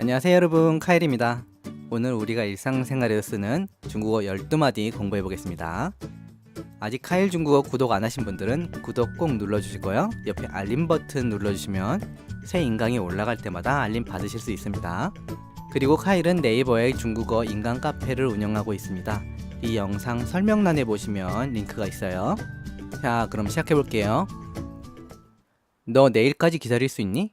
안녕하세요 여러분. 카일입니다. 오늘 우리가 일상생활에서 쓰는 중국어 12마디 공부해 보겠습니다. 아직 카일 중국어 구독 안 하신 분들은 구독 꼭 눌러주시고요. 옆에 알림 버튼 눌러주시면 새 인강이 올라갈 때마다 알림 받으실 수 있습니다. 그리고 카일은 네이버에 중국어 인강 카페를 운영하고 있습니다. 이 영상 설명란에 보시면 링크가 있어요. 자 그럼 시작해 볼게요. 너 내일까지 기다릴 수 있니?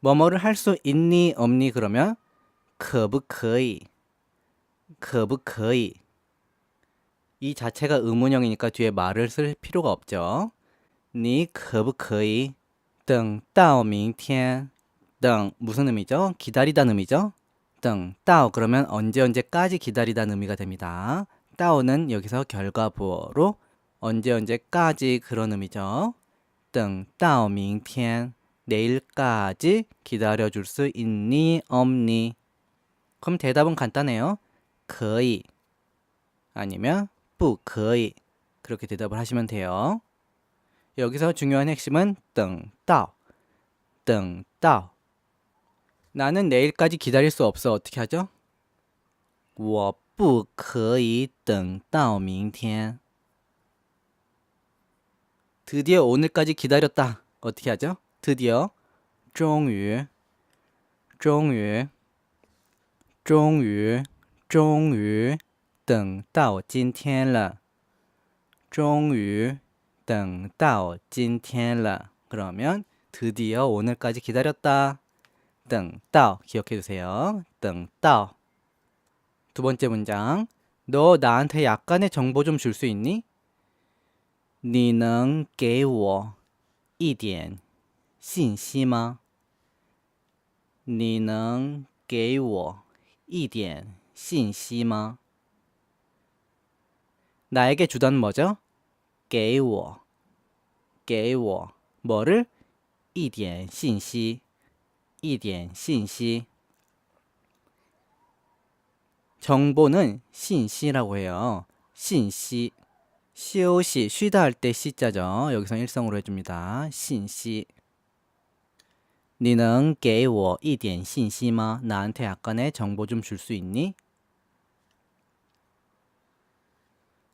뭐뭐를 할 수 있니 없니 그러면 可不可以可不可以이 자체가 의문형이니까 뒤에 말을 쓸 필요가 없죠. 你可不可以等到明天等 무슨 의미죠? 기다리다는 의미죠. 等到 그러면 언제 언제까지 기다리다는 의미가 됩니다. 到는 여기서 결과보어로 언제 언제까지 그런 의미죠. 等到明天 내일까지 기다려줄 수 있니 없니? 그럼 대답은 간단해요. 可以 아니면 不可以 그렇게 대답을 하시면 돼요. 여기서 중요한 핵심은 等到 等到 나는 내일까지 기다릴 수 없어. 어떻게 하죠? 我不可以等到明天 드디어 오늘까지 기다렸다. 어떻게 하죠? 드디어 终于终于终于终于等到今天了终于等到今天了 그러면 드디어 오늘까지 기다렸다 等到 기억해 주세요 等到두 번째 문장 너 나한테 약간의 정보 좀 줄 수 있니? 你能给我一点 信息吗？你能给我一点信息吗？ 나에게 주던 뭐죠? 给我,给我 뭐를? 一点信息,一点信息 정보는 信息라고 해요. 信息 시오시 쉬다 할 때 시자죠. 여기서 일성으로 해줍니다. 信息 你能给我一点信息吗? 나한테 약간의 정보 좀 줄 수 있니?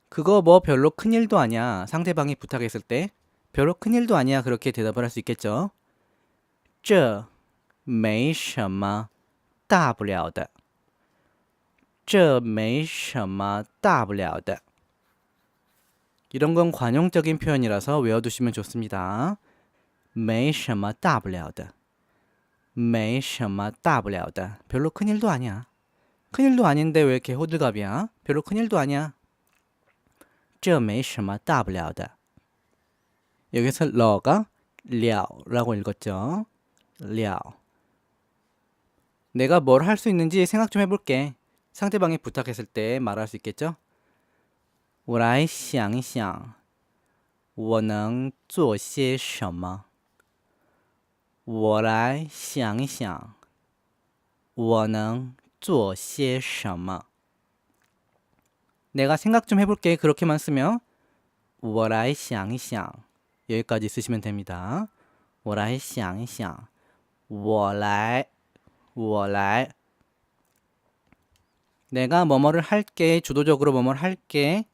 그거 뭐 별로 큰일도 아니야. 상대방이 부탁했을 때 별로 큰일도 아니야. 그렇게 대답을 할 수 있겠죠. 这没什么大不了的.这没什么大不了的. 이런 건 관용적인 표현이라서 외워두시면 좋습니다. 没什么大不了的. 没什么大不了的. 별로 큰일도 아니야. 큰일도 아닌데 왜 이렇게 호들갑이야? 별로 큰일도 아니야. 这没什么大不了的. 여기서 러가 了라고 읽었죠. 了. 내가 뭘 할 수 있는지 생각 좀 해볼게. 상대방이 부탁했을 때 말할 수 있겠죠? 我来想一想，我能做些什么？ 我来想一想，我能做些什么？ 내가 생각 좀 해볼게. 그렇게만 쓰면 我来想一想 여기까지 쓰시면 됩니다. 我来想一想，我来，我来 내가 뭐뭐를 할게. 주도적으로 뭐뭐를 할게.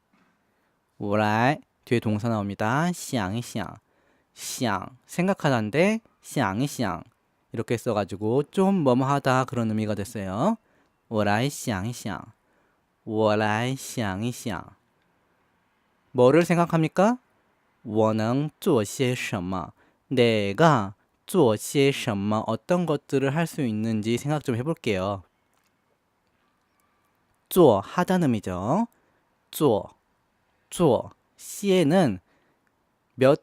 我来 뒤에 동사 나옵니다. 想一想,想 생각하다인데 想一想 이렇게 써가지고 좀 뭐뭐 하다 그런 의미가 됐어요. 我来想一想,我来想一想 뭐를 생각합니까? 我能做些什么? 내가 做些什么 어떤 것들을 할 수 있는지 생각 좀 해볼게요. 做 하다는 의미죠. 做做 시에는 몇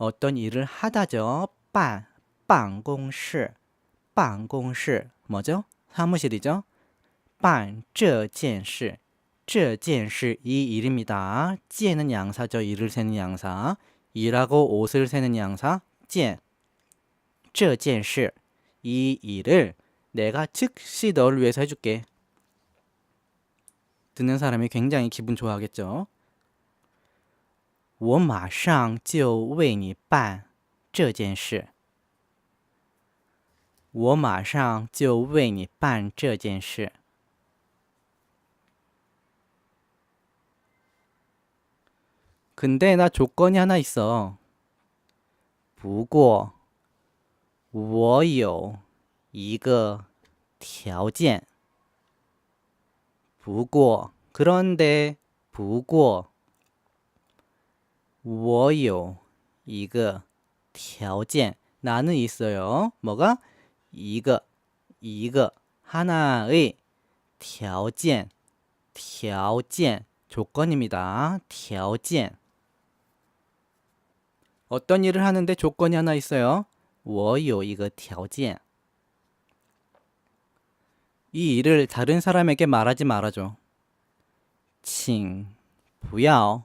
어떤 일을 하다죠. 办 办公室 办公室 뭐죠? 사무실이죠. 办这件事这件事이 일입니다. 见는 양사죠. 일을 세는 양사. 일하고 옷을 세는 양사. 见. 这件事이 일을 내가 즉시 너를 위해서 해줄게. 듣는 사람이 굉장히 기분 좋아하겠죠. 我马上就为你办这件事。我马上就为你办这件事。 근데 나 조건이 하나 있어. 不过我有一个条件.不过 그런데 不过 我有一个条件 나는 있어요. 뭐가? 一个一个 하나의 条件条件 조건입니다. 条件 어떤 일을 하는데 조건이 하나 있어요. 我有一个条件 이 일을 다른 사람에게 말하지 말아줘. 请不要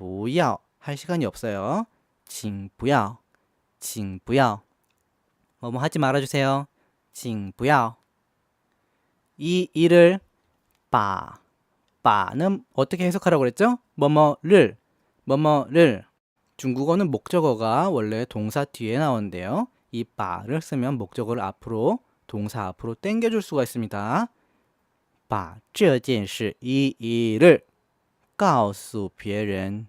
不要. 할 시간이 없어요. 请不要.请不要. 뭐뭐 하지 말아주세요. 请不要. 이 일을 바, 바는 어떻게 해석하라고 그랬죠? 뭐뭐를, 뭐뭐를. 중국어는 목적어가 원래 동사 뒤에 나오는데요. 이 바를 쓰면 목적어를 앞으로, 동사 앞으로 당겨줄 수가 있습니다. 把这件事, 이 일을 告诉别人,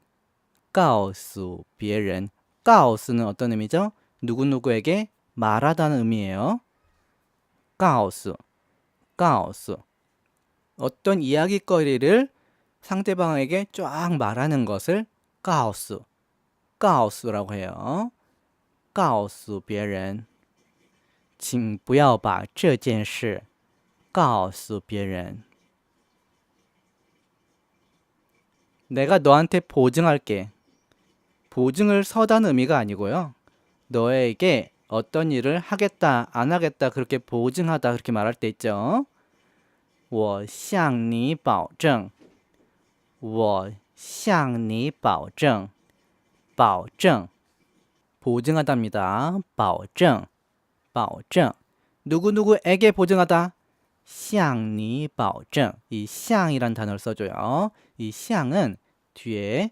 告诉别人. 告诉는 어떤 의미죠? 누구누구에게 말하다는 의미예요. 告诉, 告诉. 어떤 이야기거리를 상대방에게 쫙 말하는 것을 告诉,告诉라고 해요. 告诉别人.请不要把这件事告诉别人. 내가 너한테 보증할게. 보증을 서다는 의미가 아니고요. 너에게 어떤 일을 하겠다, 안 하겠다 그렇게 보증하다 그렇게 말할 때 있죠. 我向你保证.我向你保证.保证. 보증하답니다. 保证. 保证. 누구누구에게 보증하다. 向你保证. 이 向이란 단어를 써줘요. 이 向은 뒤에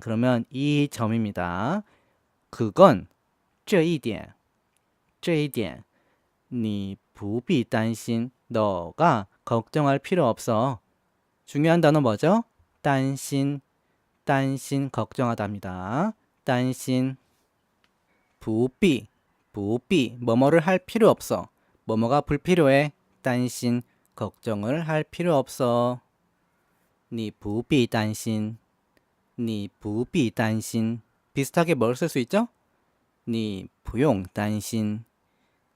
그러면 이 점입니다. 그건 这一点这一点你不必担心 너가 걱정할 필요 없어 중요한 단어 뭐죠? 担心 担心 걱정하답니다 担心不必不必뭐뭐를 할 필요 없어 뭐뭐가 불필요해 担心 걱정을 할 필요 없어 你不必担心 你不必担心 비슷하게 뭘 쓸 수 있죠? 你不用担心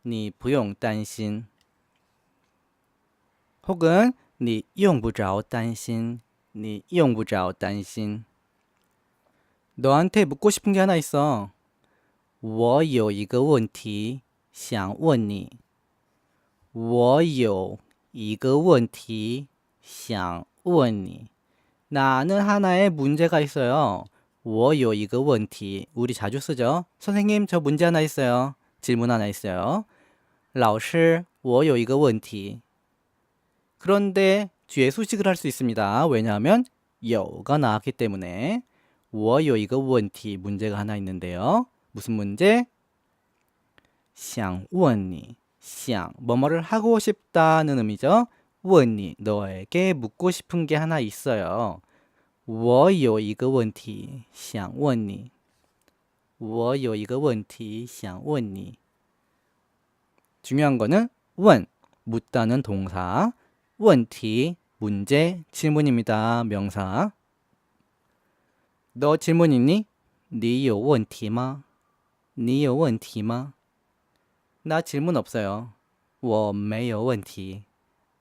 你不用担心 혹은 你用不着担心你用不着担心 너한테 묻고 싶은 게 하나 있어 我有一个问题想问你我有一个问题想问你 나는 하나의 문제가 있어요. 我有一个问题. 우리 자주 쓰죠. 선생님, 저 문제 하나 있어요. 질문 하나 있어요. 老师,我有一个问题. 그런데 뒤에 수식을 할 수 있습니다. 왜냐하면 有가 나왔기 때문에 我有一个问题 문제가 하나 있는데요. 무슨 문제? 想问你.想 뭐뭐를 하고 싶다는 의미죠. 问你 너에게 묻고 싶은 게 하나 있어요. 我有一个问题想问你我有一个问题想问你 중요한 거는 问 묻다는 동사 问题 문제 질문입니다. 명사 너 질문 있니? 你有问题吗?你有问题吗?나 질문 없어요. 我没有问题.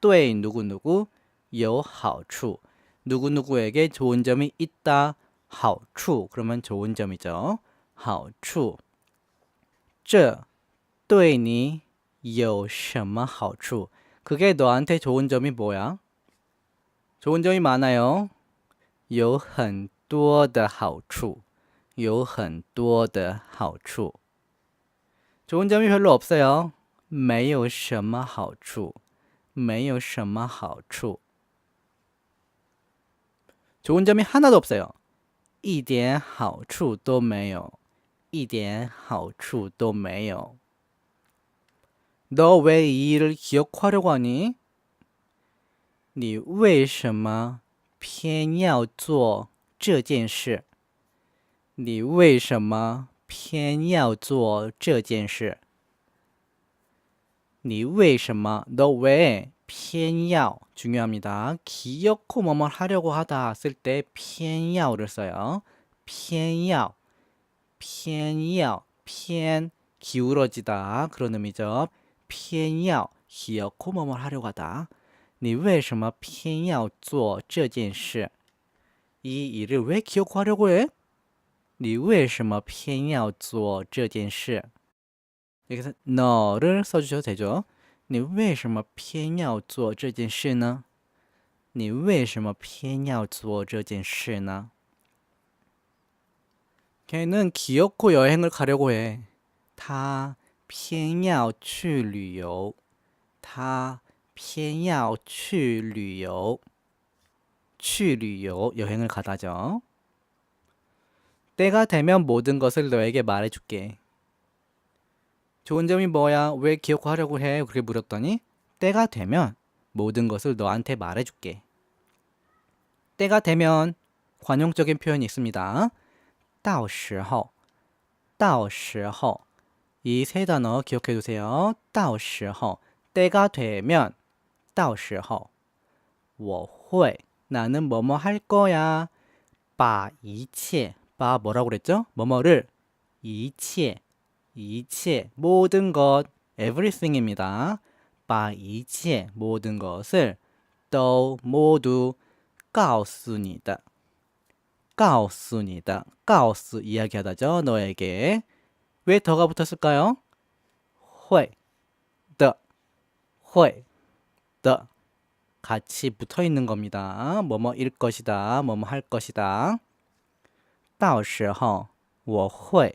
对 누구누구 有好处 누구누구에게 좋은 점이 있다 好处 그러면 좋은 점이죠. 好处这对你有什么好处 그게 너한테 좋은 점이 뭐야? 좋은 점이 많아요. 有很多的好处有很多的好处 좋은 점이 별로 없어요. 没有什么好处 没有什么好处 좋은 점이 하나도 없어요. 一点好处都没有一点好处都没有 너 왜 이 일을 기억하려고 하니? 你为什么偏要做这件事?你为什么偏要做这件事? 你为什么 너 왜偏要 중요합니다. 기억코 뭐뭐 하려고 하다 쓸 때 偏要를 써요. 偏要 偏要 偏 기울어지다 그런 의미죠. 偏要 기억코 뭐뭐 하려고 하다. 你为什么偏要做这件事? 이 일을 왜 기억하려고 해? 你为什么偏要做这件事? 여기서 너를 써주셔도 되죠. 你为什么偏要做这件事呢?你为什么偏要做这件事呢? 걔는 기어코 여행을 가려고 해. 他偏要去旅游.他偏要去旅游.去旅游 여행을 가다죠. 때가 되면 모든 것을 너에게 말해줄게. 좋은 점이 뭐야? 왜 기억하려고 해? 그렇게 물었더니 때가 되면 모든 것을 너한테 말해줄게. 때가 되면 관용적인 표현이 있습니다. 到时候,到时候이 세 단어 기억해 두세요. 到时候 때가 되면 到时候我会 나는 뭐뭐 할 거야. 把一切把 뭐라고 그랬죠? 뭐뭐를 一 切一切 모든 것 everything입니다. 把一切 모든 것을 또 모두 告诉你的告诉你的告诉 이야기하다죠. 너에게 왜 더가 붙었을까요? 会的会的같이 붙어 있는 겁니다. 뭐뭐일 것이다. 뭐뭐 할 것이다. 到时候我会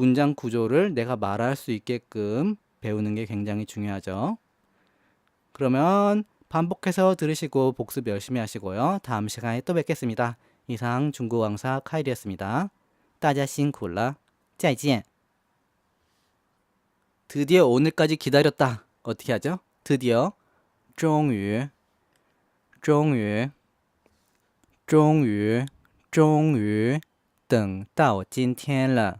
문장 구조를 내가 말할 수 있게끔 배우는 게 굉장히 중요하죠. 그러면 반복해서 들으시고 복습 열심히 하시고요. 다음 시간에 또 뵙겠습니다. 이상 중국어 강사 카일이었습니다. 大家辛苦了.再见. 드디어 오늘까지 기다렸다. 어떻게 하죠? 드디어 终于终于终于终于等到今天了.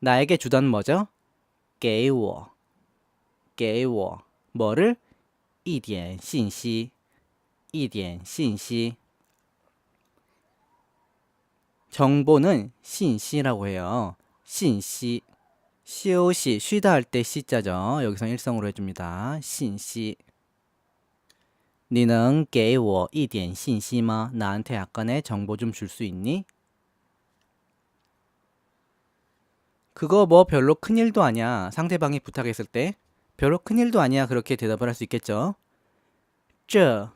나에게 주던 뭐죠? 给我,给我 뭐를? 一点信息,一点信息. 정보는 信息라고 해요. 信息. 休息 쉬다 할 때 시자죠. 여기서 일성으로 해줍니다. 信息. 你能给我一点信息吗? 나한테 약간의 정보 좀 줄 수 있니? 그거 뭐 별로 큰일도 아니야. 상대방이 부탁했을 때 별로 큰일도 아니야. 그렇게 대답을 할 수 있겠죠. 这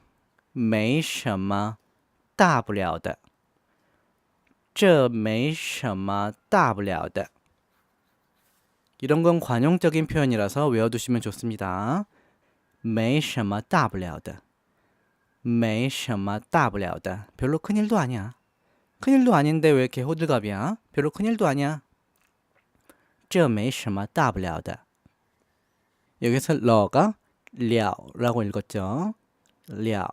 没什么大不了的.这没什么大不了的. 이런 건 관용적인 표현이라서 외워두시면 좋습니다. 没什么大不了的.没什么大不了的. 별로 큰일도 아니야. 큰일도 아닌데 왜 이렇게 호들갑이야? 별로 큰일도 아니야. 这没什么大不了的. 여기서 러가 了라고 읽었죠. 了.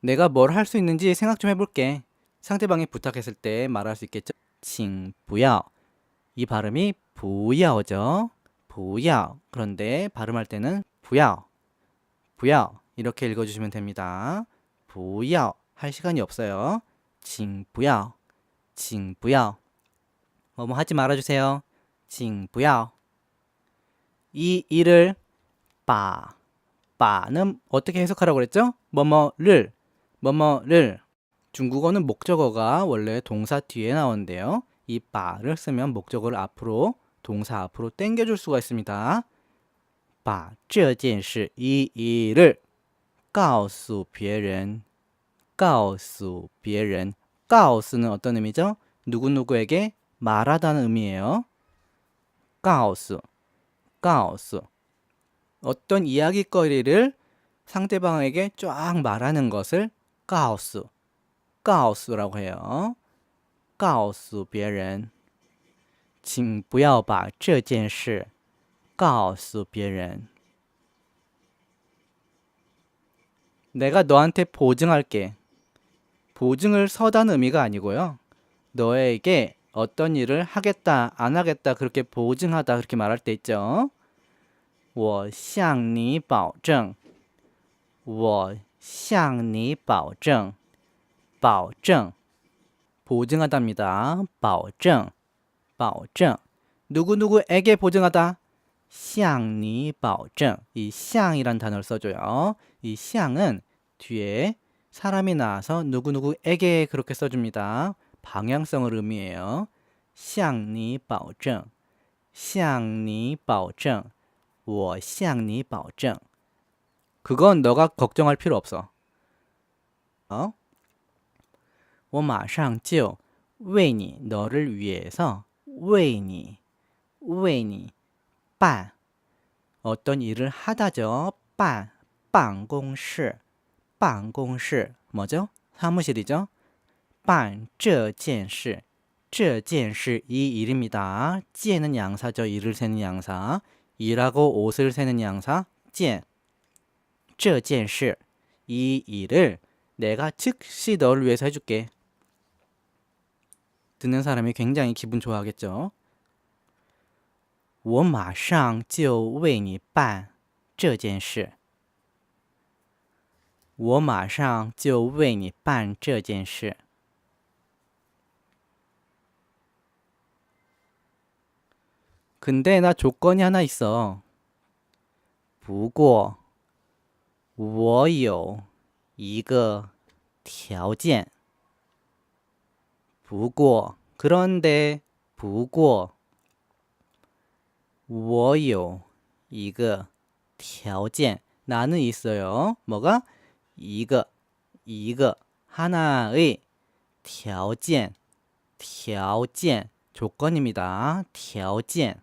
내가 뭘 할 수 있는지 생각 좀 해볼게. 상대방이 부탁했을 때 말할 수 있겠죠. 请不要. 이 발음이 不要죠. 不要. 그런데 발음할 때는 不要.不要. 이렇게 읽어주시면 됩니다. 不要. 할 시간이 없어요. 请不要.请不要. 뭐뭐 하지 말아주세요. 请不要. 이 일을 把 바는 어떻게 해석하라고 그랬죠? 뭐뭐를 뭐뭐를 중국어는 목적어가 원래 동사 뒤에 나오는데요. 이 바를 쓰면 목적어를 앞으로 동사 앞으로 당겨줄 수가 있습니다. 把这件事이 일을 告诉别人告诉别人 告诉는 어떤 의미죠? 누구누구에게 말하다는 의미예요. 告诉 告诉어떤 이야기거리를 상대방에게 쫙 말하는 것을 告诉 告诉라고 해요. 告诉别人请不要把这件事告诉别人 내가 너한테 보증할게. 보증을 서다는 의미가 아니고요. 너에게 어떤 일을 하겠다, 안 하겠다 그렇게 보증하다 그렇게 말할 때 있죠. 我向你保证.我向你保证.保证. 보증하다입니다. 保证.保证. 누구누구에게 보증하다. 向你保证. 이 向이란 단어를 써줘요. 이 向은 뒤에 사람이 나와서 누구누구에게 그렇게 써줍니다. 방향성을 의미해요. 向你保证.向你保证.我向你保证. 그건 너가 걱정할 필요 없어. 어? 我马上就为你 너를 위해서 为你为你办 어떤 일을 하다죠. 반, 办公室,办公室 뭐죠? 사무실이죠. 办这件事,这件事이 일입니다. 见는 양사죠. 일을 세는 양사. 일하고 옷을 세는 양사. 见.这件事이 일을 내가 즉시 너를 위해서 해줄게. 듣는 사람이 굉장히 기분 좋아하겠죠. 我马上就为你办这件事。我马上就为你办这件事。 근데 나 조건이 하나 있어. 不过我有一个条件.不过 그런데 不过我有一个条件 나는 있어요. 뭐가? 이거 이거 하나의 条件条件 조건입니다. 条件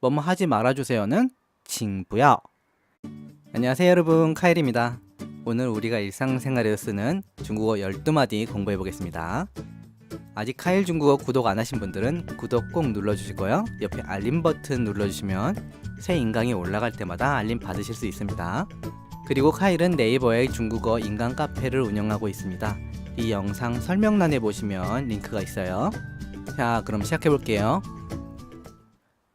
뭐뭐 하지 말아주세요는 징부야. 안녕하세요 여러분 카일입니다. 오늘 우리가 일상생활에서 쓰는 중국어 12마디 공부해 보겠습니다. 아직 카일 중국어 구독 안 하신 분들은 구독 꼭 눌러주시고요. 옆에 알림 버튼 눌러주시면 새 인강이 올라갈 때마다 알림 받으실 수 있습니다. 그리고 카일은 네이버에 중국어 인강 카페를 운영하고 있습니다. 이 영상 설명란에 보시면 링크가 있어요. 자, 그럼 시작해 볼게요.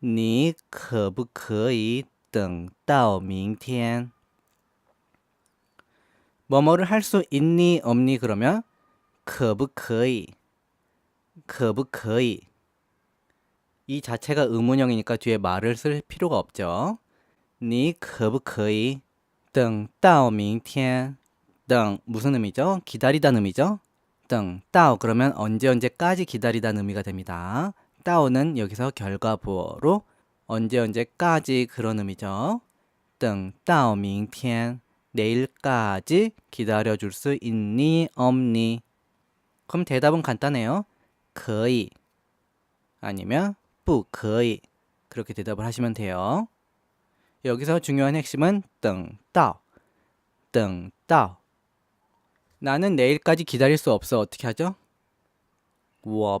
你可不可以等到明天? 뭐뭐를 할 수 있니 없니 그러면 可不可以可不可以이 자체가 의문형이니까 뒤에 말을 쓸 필요가 없죠. 你可不可以等到明天?等 무슨 의미죠? 기다리다는 의미죠? 等 따오 그러면 언제 언제까지 기다리다는 의미가 됩니다. 따오는 여기서 결과보어로 언제 언제까지 그런 의미죠. 等到明天 내일까지 기다려줄 수 있니 없니? 그럼 대답은 간단해요. 可以 아니면 不可以 그렇게 대답을 하시면 돼요. 여기서 중요한 핵심은 等到等到 나는 내일까지 기다릴 수 없어. 어떻게 하죠? 我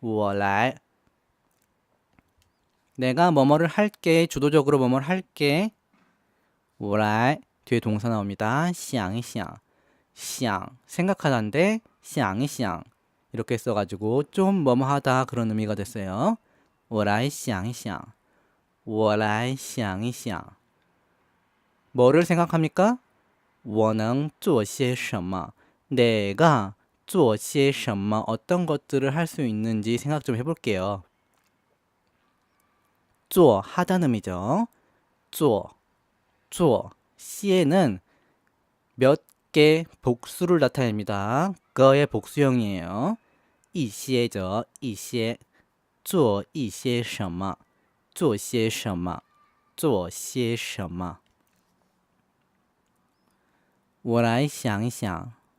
我来 내가 뭐뭐를 할게 주도적으로 뭐뭐를 할게 我来 뒤에 동사 나옵니다. 想一想想 생각하다인데 想一想 이렇게 써가지고 좀 뭐뭐 하다 그런 의미가 됐어요. 我来想一想我来想一想 뭐를 생각합니까? 我能做些什么? 내가 做些什么 어떤 것들을 할 수 있는지 생각 좀 해볼게요. 做 하다는 의미죠. 做 做 시에는 몇 개 복수를 나타냅니다. 거의 복수형이에요. 一些죠. 一些 做一些什么做些什么做些什么 我来想一想，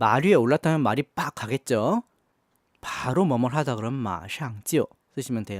말 위에 올랐다면 말이 빡 가겠죠. 바로 뭐뭘 하다 그러면 마샹지요 쓰시면 돼요.